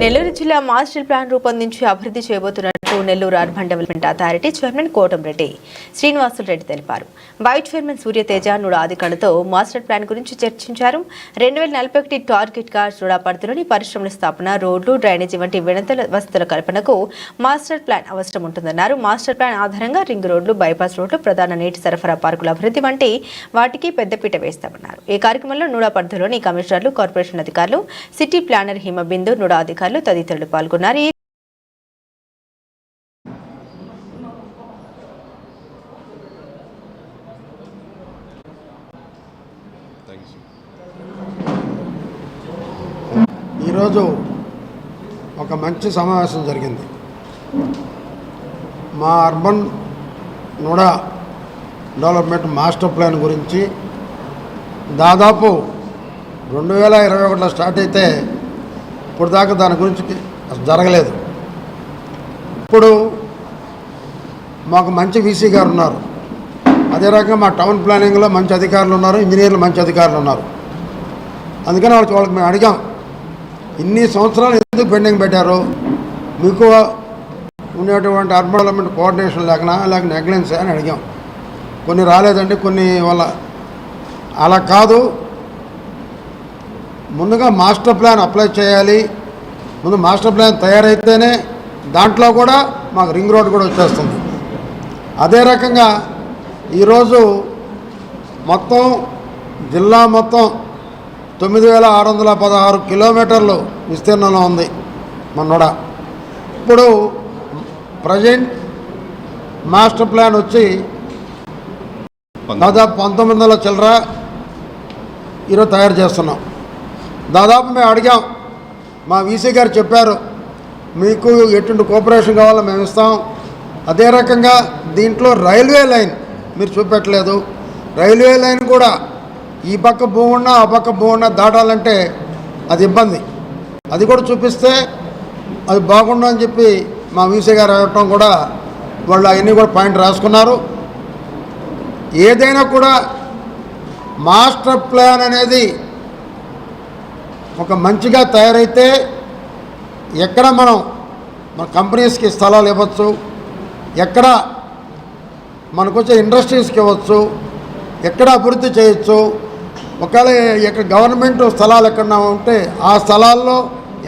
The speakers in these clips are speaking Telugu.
నెల్లూరు జిల్లా మాస్టర్ ప్లాన్ రూపొందించి అభివృద్ధి చేయబోతున్నట్టు Nellore urban development authority chairman Kotamreddy Srinivasulu Reddy తెలిపారు. వైస్ చైర్మన్ సూర్యతేజ నుడా అధికారులతో మాస్టర్ ప్లాన్ గురించి చర్చించారు. రెండు వేల నలభై ఒకటి టార్గెట్గా నుడా పరిశ్రమల స్థాపన రోడ్లు డ్రైనేజీ వంటి వినతల వసతుల కల్పనకు మాస్టర్ ప్లాన్ అవసరం ఉంటుందన్నారు. మాస్టర్ ప్లాన్ ఆధారంగా రింగ్ రోడ్లు బైపాస్ రోడ్లు ప్రధాన నీటి సరఫరా పార్కుల అభివృద్ధి వంటి వాటికి పెద్దపీట వేస్తామన్నారు. ఈ కార్యక్రమంలో నూడా పరిధిలోని కమిషనర్లు కార్పొరేషన్ అధికారులు సిటీ ప్లానర్ హిమబిందు నుడా అధికారులు తదితరులు పాల్గొన్నారు. ఈరోజు ఒక మంచి సమావేశం జరిగింది. మా urban NUDA development master plan గురించి దాదాపు రెండు వేల ఇరవై ఒకటిలో స్టార్ట్ అయితే ఇప్పుడు దాకా దాని గురించి అసలు జరగలేదు. ఇప్పుడు మాకు మంచి వీసీ గారు ఉన్నారు. అదే రకంగా మా టౌన్ ప్లానింగ్లో మంచి అధికారులు ఉన్నారు ఇంజనీర్లు మంచి అధికారులు ఉన్నారు. అందుకని వాళ్ళకి వాళ్ళకి మేము అడిగాం ఇన్ని సంవత్సరాలు ఎందుకు పెండింగ్ పెట్టారు? మీకు ఉండేటువంటి అర్బన్ డెవలప్మెంట్ కోఆర్డినేషన్ లేకనా లేక నెగ్లెన్స్ అని అడిగాం. కొన్ని రాలేదండి కొన్ని వాళ్ళ అలా కాదు. ముందుగా మాస్టర్ ప్లాన్ అప్లై చేయాలి. ముందు మాస్టర్ ప్లాన్ తయారైతేనే దాంట్లో కూడా మాకు రింగ్ రోడ్ కూడా వచ్చేస్తుంది. అదే రకంగా ఈరోజు మొత్తం జిల్లా మొత్తం తొమ్మిది వేల ఆరు వందల పదహారు కిలోమీటర్లు విస్తీర్ణంలో ఉంది మన్నోడ ఇప్పుడు ప్రజెంట్ మాస్టర్ ప్లాన్ వచ్చి దాదాపు పంతొమ్మిది వందల చిల్లర ఈరోజు తయారు చేస్తున్నాం. దాదాపు మేము అడిగాం. మా వీసీ గారు చెప్పారు మీకు ఎటువంటి కోఆపరేషన్ కావాలో మేము ఇస్తాం. అదే రకంగా దీంట్లో రైల్వే లైన్ మీరు చూపెట్టలేదు. రైల్వే లైన్ కూడా ఈ పక్క భూమి ఆ పక్క భూమి దాటాలంటే అది ఇబ్బంది. అది కూడా చూపిస్తే అది బాగుండు అని చెప్పి మా వీసీ గారు అడగటం కూడా వాళ్ళు అవన్నీ కూడా పాయింట్ రాసుకున్నారు. ఏదైనా కూడా మాస్టర్ ప్లాన్ అనేది ఒక మంచిగా తయారైతే ఎక్కడ మనం మన కంపెనీస్కి స్థలాలు ఇవ్వచ్చు? ఎక్కడ మనకు వచ్చే ఇండస్ట్రీస్కి ఇవ్వచ్చు? ఎక్కడ అభివృద్ధి చేయొచ్చు? ఒకవేళ ఎక్కడ గవర్నమెంట్ స్థలాలు ఎక్కడ ఉంటే ఆ స్థలాల్లో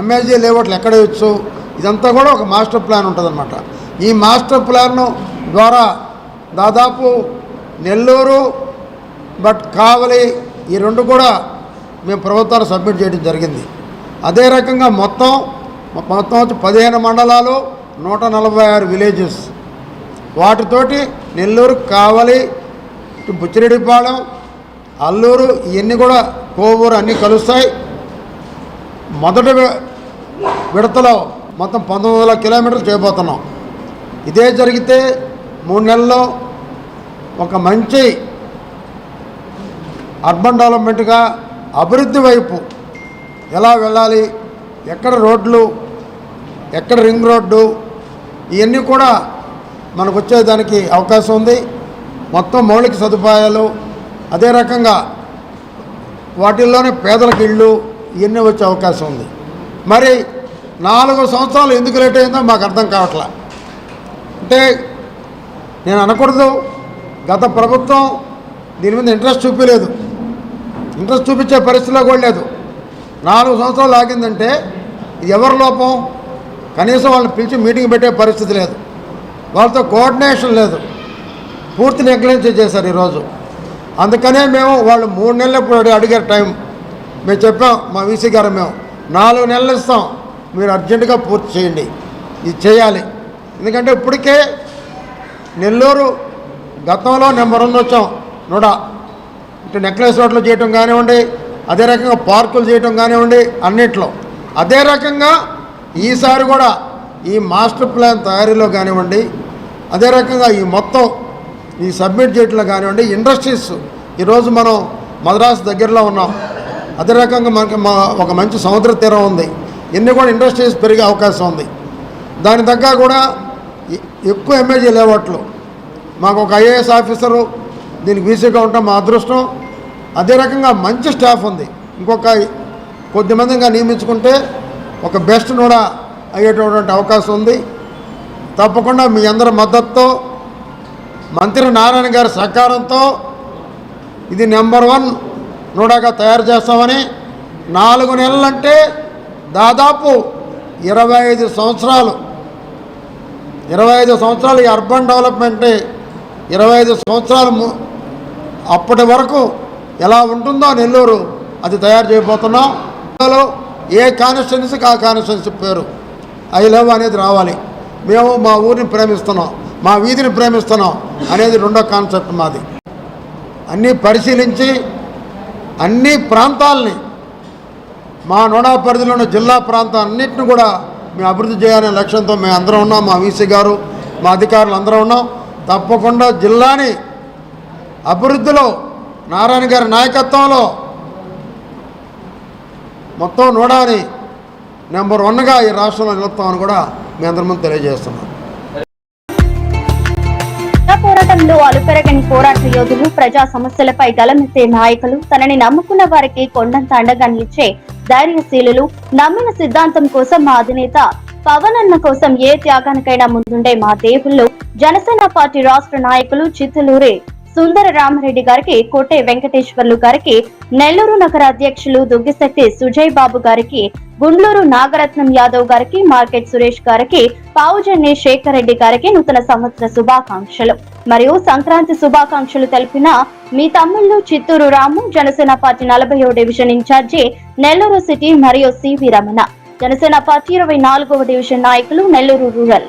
ఎంఏజీ లేవట్లు ఎక్కడ ఇవ్వచ్చు? ఇదంతా కూడా ఒక మాస్టర్ ప్లాన్ ఉంటుందన్నమాట. ఈ మాస్టర్ ప్లాన్ ద్వారా దాదాపు నెల్లూరు బట్ కావలి ఈ రెండు కూడా మేము ప్రభుత్వాన్ని సబ్మిట్ చేయడం జరిగింది. అదే రకంగా మొత్తం మొత్తం వచ్చి పదిహేను మండలాలు నూట నలభై ఆరు విలేజెస్. వాటితోటి నెల్లూరు కావలి ఇటు బుచ్చిరెడ్డిపాళెం అల్లూరు ఇవన్నీ కూడా కోవూరు అన్నీ కలుస్తాయి. మొదటి విడతలో మొత్తం పంతొమ్మిది వందల కిలోమీటర్లు చేయబోతున్నాం. ఇదే జరిగితే మూడు నెలల్లో ఒక మంచి అర్బన్ డెవలప్మెంట్గా అభివృద్ధి వైపు ఎలా వెళ్ళాలి ఎక్కడ రోడ్లు ఎక్కడ రింగ్ రోడ్డు ఇవన్నీ కూడా మనకు వచ్చేదానికి అవకాశం ఉంది. మొత్తం మౌలిక సదుపాయాలు అదే రకంగా వాటిల్లోనే పేదలకు ఇళ్ళు ఇవన్నీ వచ్చే అవకాశం ఉంది. మరి నాలుగు సంవత్సరాలు ఎందుకు లేట్ అయిందో మాకు అర్థం కావట్లే. అంటే నేను అనకూడదు గత ప్రభుత్వం దీని మీద ఇంట్రెస్ట్ చూపించలేదు ఇంట్రెస్ట్ చూపించే పరిస్థితిలో కూడా లేదు. నాలుగు సంవత్సరాలు ఆగిందంటే ఎవరి లోపం? కనీసం వాళ్ళని పిలిచి మీటింగ్ పెట్టే పరిస్థితి లేదు. వాళ్ళతో కోఆర్డినేషన్ లేదు. పూర్తి నెగ్లెన్స్ చేశారు ఈరోజు. అందుకనే మేము వాళ్ళు మూడు నెలలు ఇప్పుడు అడిగారు టైం. మేము చెప్పాం మా వీసీ గారు మేము నాలుగు నెలలు ఇస్తాం. మీరు అర్జెంటుగా పూర్తి చేయండి. ఇది చేయాలి. ఎందుకంటే ఇప్పటికే నెల్లూరు గతంలో నెంబర్ వన్ వచ్చాం. నూడా ఇటు నెక్లెస్ రోడ్లు చేయటం కానివ్వండి అదే రకంగా పార్కులు చేయటం కానివ్వండి అన్నిట్లో. అదే రకంగా ఈసారి కూడా ఈ మాస్టర్ ప్లాన్ తయారీలో కానివ్వండి అదే రకంగా ఈ మొత్తం ఈ సబ్మిట్ చేయటంలో కానివ్వండి ఇండస్ట్రీస్ ఈరోజు మనం మద్రాసు దగ్గరలో ఉన్నాం. అదే రకంగా మనకి మా ఒక మంచి సముద్ర తీరం ఉంది. ఇన్ని కూడా ఇండస్ట్రీస్ పెరిగే అవకాశం ఉంది. దాని తగ్గ కూడా ఎక్కువ ఎంఏజీ లేవట్లు. మాకు ఒక ఐఏఎస్ ఆఫీసరు దీనికి వీసీగా ఉంటాం మా అదృష్టం. అదే రకంగా మంచి స్టాఫ్ ఉంది. ఇంకొక కొద్దిమందిగా నియమించుకుంటే ఒక బెస్ట్ కూడా అయ్యేటటువంటి అవకాశం ఉంది. తప్పకుండా మీ అందరి మద్దతుతో మంత్రి నారాయణ గారి సహకారంతో ఇది నెంబర్ వన్ నూడాగా తయారు చేస్తామని నాలుగు నెలలంటే దాదాపు ఇరవై ఐదు సంవత్సరాలు ఇరవై ఐదు సంవత్సరాలు ఈ అర్బన్ డెవలప్మెంట్ ఇరవై ఐదు సంవత్సరాలు అప్పటి వరకు ఎలా ఉంటుందో నెల్లూరు అది తయారు చేయబోతున్నాం. ఏ కాన్స్టిట్యున్సీకి ఆ కాన్స్టిట్యున్సీ పేరు? ఐ లవ్ అనేది రావాలి. మేము మా ఊరిని ప్రేమిస్తున్నాం. మా వీధిని ప్రేమిస్తున్నాం అనేది రెండో కాన్సెప్ట్ మాది. అన్నీ పరిశీలించి అన్ని ప్రాంతాలని మా నోడా పరిధిలో ఉన్న జిల్లా ప్రాంతం అన్నింటిని కూడా మేము అభివృద్ధి చేయాలనే లక్ష్యంతో మేము అందరం ఉన్నాం. మా వీసీ గారు మా అధికారులు అందరం ఉన్నాం. తప్పకుండా జిల్లాని అభివృద్ధిలో నారాయణ గారి నాయకత్వంలో మొత్తం నూడాని నెంబర్ వన్గా ఈ రాష్ట్రంలో నిలుపుతామని కూడా మీ అందరి ముందు తెలియజేస్తున్నాం. పోరాటంలో అలుపెరగని పోరాట యోధులు ప్రజా సమస్యలపై గలమెత్తే నాయకులు తనని నమ్ముకున్న వారికి కొండంత అండగా నిలిచే ధైర్యశీలులు నమ్మిన సిద్ధాంతం కోసం మా అధినేత పవన్ అన్న కోసం ఏ త్యాగానికైనా ముందుండే మా దేవుళ్ళు జనసేన పార్టీ రాష్ట్ర నాయకులు చిత్తలూరే సుందర రామరెడ్డి గారికి కోటే వెంకటేశ్వర్లు గారికి నెల్లూరు నగర అధ్యక్షులు దుగ్గిశెట్టి సుజయ్ బాబు గారికి గుండ్లూరు నాగరత్నం యాదవ్ గారికి మార్కెట్ సురేష్ గారికి పావుజన్ని శేఖర్ రెడ్డి గారికి నూతన సంవత్సర శుభాకాంక్షలు. మరియు సంక్రాంతి శుభాకాంక్షలు తెలిపిన మీ తమ్ముళ్ళు చిత్తూరు రాము జనసేన పార్టీ నలభై డివిజన్ ఇన్ఛార్జి నెల్లూరు సిటీ మరియు C V Ramana. Janasena party ఇరవై నాలుగవ డివిజన్ నాయకులు నెల్లూరు రూరల్.